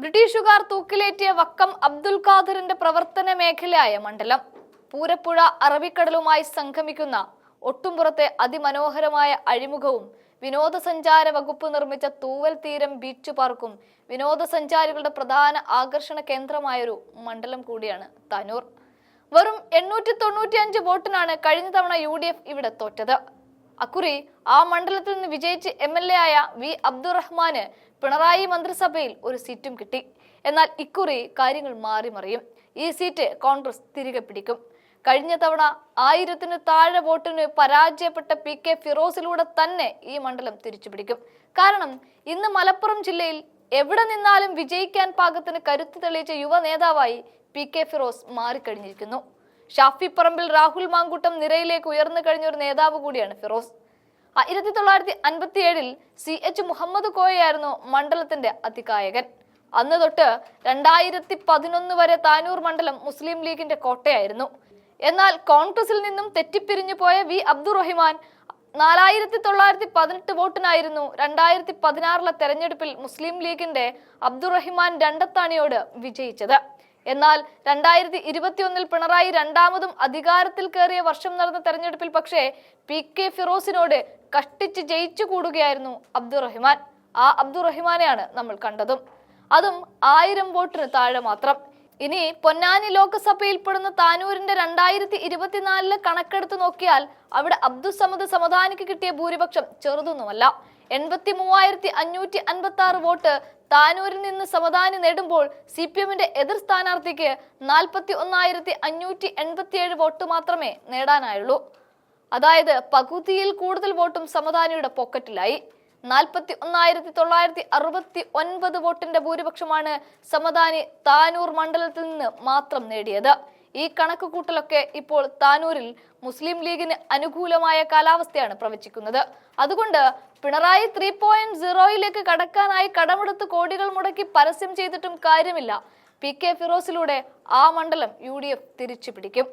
ബ്രിട്ടീഷുകാർ തൂക്കിലേറ്റിയ വക്കം അബ്ദുൽ ഖാദറിന്റെ പ്രവർത്തന മേഖലയായ മണ്ഡലം. പൂരപ്പുഴ അറബിക്കടലുമായി സംഗമിക്കുന്ന ഒട്ടുംപുറത്തെ അതിമനോഹരമായ അഴിമുഖവും വിനോദസഞ്ചാര വകുപ്പ് നിർമ്മിച്ച തൂവൽ തീരം ബീച്ച് പാർക്കും വിനോദസഞ്ചാരികളുടെ പ്രധാന ആകർഷണ കേന്ദ്രമായൊരു മണ്ഡലം കൂടിയാണ് തനൂർ. വെറും എണ്ണൂറ്റി തൊണ്ണൂറ്റി അഞ്ച് വോട്ടിനാണ് കഴിഞ്ഞ തവണ യു ഡി എഫ് ഇവിടെ തോറ്റത്. അക്കുറി ആ മണ്ഡലത്തിൽ നിന്ന് വിജയിച്ച് എം എൽ എ ആയ വി അബ്ദുറഹ്മാന് പിണറായി മന്ത്രിസഭയിൽ ഒരു സീറ്റും കിട്ടി. എന്നാൽ ഇക്കുറി കാര്യങ്ങൾ മാറി മറിയും. ഈ സീറ്റ് കോൺഗ്രസ് തിരികെ പിടിക്കും. കഴിഞ്ഞ തവണ ആയിരത്തിന് താഴെ വോട്ടിന് പരാജയപ്പെട്ട പി കെ ഫിറോസിലൂടെ തന്നെ ഈ മണ്ഡലം തിരിച്ചുപിടിക്കും കാരണം ഇന്ന് മലപ്പുറം ജില്ലയിൽ എവിടെ നിന്നാലും വിജയിക്കാൻ പാകത്തിന് കരുത്ത് തെളിയിച്ച യുവ നേതാവായി പി കെ ഫിറോസ് മാറിക്കഴിഞ്ഞിരിക്കുന്നു. ഷാഫി പറമ്പിൽ രാഹുൽ മാങ്കൂട്ടം നിരയിലേക്ക് ഉയർന്നു കഴിഞ്ഞ ഒരു നേതാവ് കൂടിയാണ് ഫിറോസ്. ആയിരത്തി തൊള്ളായിരത്തി അൻപത്തി ഏഴിൽ സി എച്ച് മുഹമ്മദ് കോയയായിരുന്നു മണ്ഡലത്തിന്റെ അതികായകൻ. അന്ന് തൊട്ട് രണ്ടായിരത്തി പതിനൊന്ന് വരെ താനൂർ മണ്ഡലം മുസ്ലിം ലീഗിന്റെ കോട്ടയായിരുന്നു. എന്നാൽ കോൺഗ്രസിൽ നിന്നും തെറ്റിപ്പിരിഞ്ഞു പോയ വി അബ്ദുറഹിമാൻ നാലായിരത്തി തൊള്ളായിരത്തി പതിനെട്ട് വോട്ടിനായിരുന്നു രണ്ടായിരത്തി പതിനാറിലെ തെരഞ്ഞെടുപ്പിൽ മുസ്ലിം ലീഗിന്റെ അബ്ദുറഹിമാൻ രണ്ടത്താണിയോട് വിജയിച്ചത്. എന്നാൽ രണ്ടായിരത്തി ഇരുപത്തിയൊന്നിൽ പിണറായി രണ്ടാമതും അധികാരത്തിൽ കയറിയ വർഷം നടന്ന തെരഞ്ഞെടുപ്പിൽ പക്ഷേ പി കെ ഫിറോസിനോട് കഷ്ടിച്ച് ജയിച്ചു കൂടുകയായിരുന്നു അബ്ദുറഹിമാൻ. ആ അബ്ദുറഹിമാനെയാണ് നമ്മൾ കണ്ടതും. അതും ആയിരം വോട്ടിന് താഴെ മാത്രം. ഇനി പൊന്നാനി ലോക്സഭയിൽ ലോക്സഭയിൽപ്പെടുന്ന താനൂരിന്റെ രണ്ടായിരത്തി ഇരുപത്തിനാലിലെ കണക്കെടുത്ത് നോക്കിയാൽ അവിടെ അബ്ദുസമദ് സമദാനിക്ക് കിട്ടിയ ഭൂരിപക്ഷം ചെറുതൊന്നുമല്ല. എൺപത്തി മൂവായിരത്തി അഞ്ഞൂറ്റി അൻപത്തി ആറ് വോട്ട് താനൂരിൽ നിന്ന് സമദാനി നേടുമ്പോൾ സി പി എമ്മിന്റെ എതിർ സ്ഥാനാർത്ഥിക്ക് നാൽപ്പത്തി ഒന്നായിരത്തി അഞ്ഞൂറ്റി എൺപത്തിയേഴ് വോട്ട് മാത്രമേ നേടാനായുള്ളൂ. അതായത് പകുതിയിൽ കൂടുതൽ വോട്ടും സമദാനിയുടെ പോക്കറ്റിലായി. നാൽപ്പത്തി ഒന്നായിരത്തി തൊള്ളായിരത്തി അറുപത്തി ഒൻപത് വോട്ടിന്റെ ഭൂരിപക്ഷമാണ് സമദാനി താനൂർ മണ്ഡലത്തിൽ നിന്ന് മാത്രം നേടിയത്. ഈ കണക്ക് കൂട്ടലൊക്കെ ഇപ്പോൾ താനൂരിൽ മുസ്ലിം ലീഗിന് അനുകൂലമായ കാലാവസ്ഥയാണ് പ്രവചിക്കുന്നത്. അതുകൊണ്ട് പിണറായി ത്രീ പോയിന്റ് സീറോയിലേക്ക് കടക്കാനായി കടമെടുത്ത് കോടികൾ മുടക്കി പരസ്യം ചെയ്തിട്ടും കാര്യമില്ല. പി കെ ഫിറോസിലൂടെ ആ മണ്ഡലം യു ഡി എഫ് തിരിച്ചു പിടിക്കും